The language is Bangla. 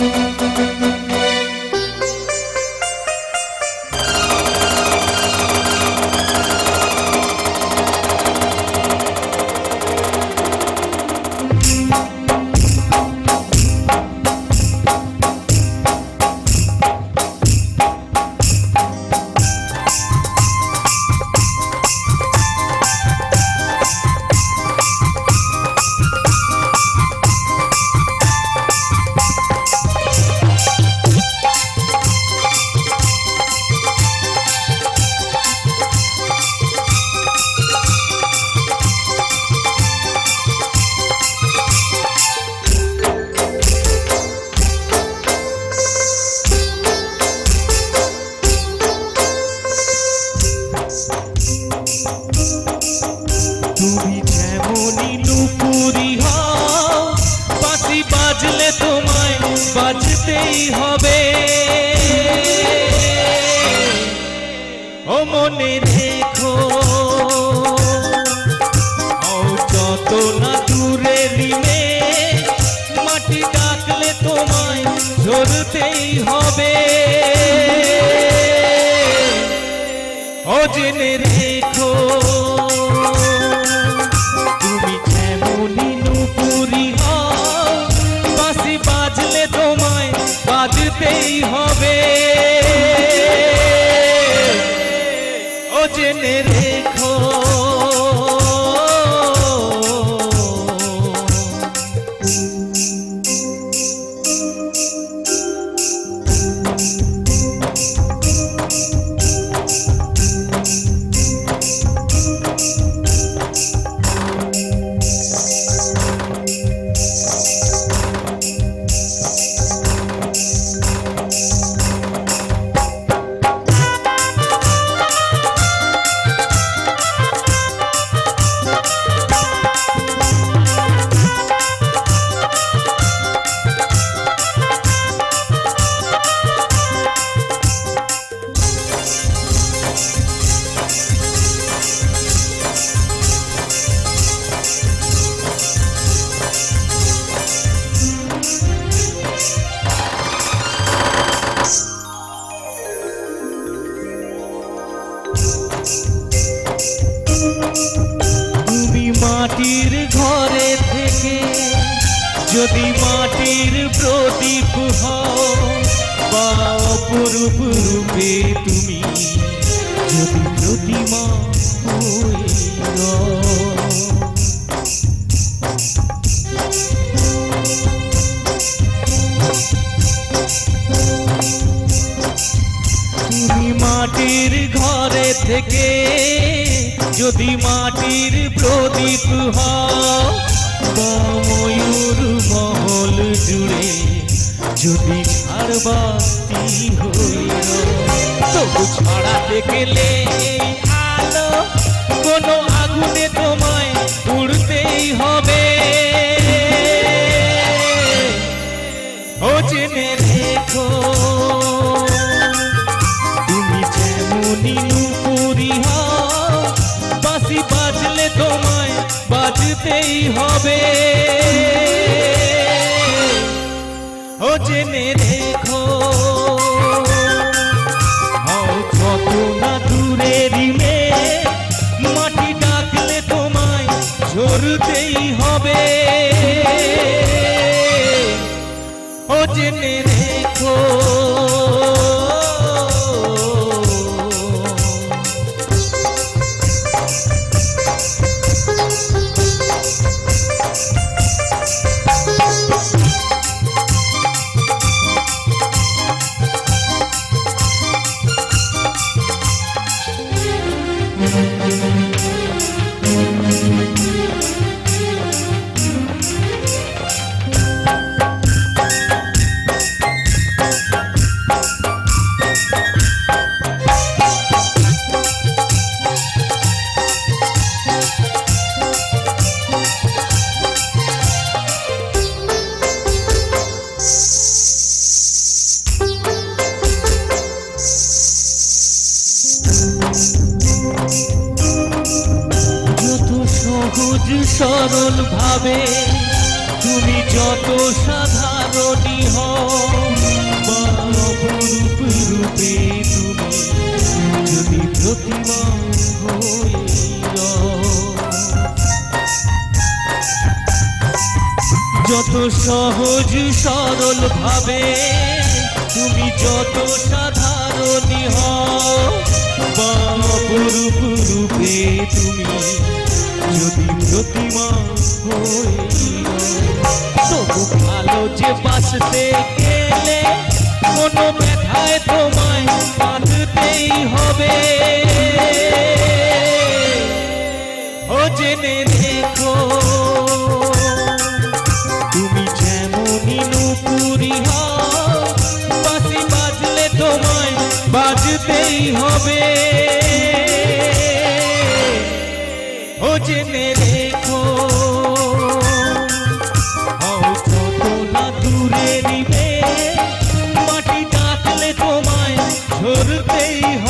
তুমি মনে হও যত না দূরে রিমে, মাটি ডাকলে তোমায় ঝরতেই হবে। ও জেনে রেখো, তুমি যেমনই নুপুরি হও, বাঁশি বাজলে তোমায় বাজতেই হবে যদি মাটির প্রদীপ হও বা রূপে তুমি। যদি প্রতিমা তুমি মাটির ঘরে থেকে যদি মাটির প্রদীপ হও যদি ছাড়বাতি হইল, তবু ছড়াতে গেলে আলো কোনো আগুনে তোমায় উড়তেই হবে। ও জেনে রেখো, তুমি যেমনই নুপুরি বাঁশি বাজলে তোমায় বাজতেই হবে। ও জেনে রেখো। হও যত না দূরেরই মেয়ে মাটি ডাকলে তোমায় ঝরতেই হবে। ও জেনে রেখো। সহজ সরল ভাবে তুমি যত সাধারণই হরূপ রূপে তুমি যদি যত সহজ সরল ভাবে তুমি যত সাধারণই হয় হইল তবু ভালো যে বাঁচতে গেলে কোনো ব্যথায় তোমায় কাঁদতেই হবে। ও জেনে রেখো, তুমি যেমনই নুপুরি বাঁশি বাজলে তোমায় বাজতেই হবে। জেনে রেখো। না দূরে নিবে মাটি ডাকলে তোমায় ঝরতেই হবে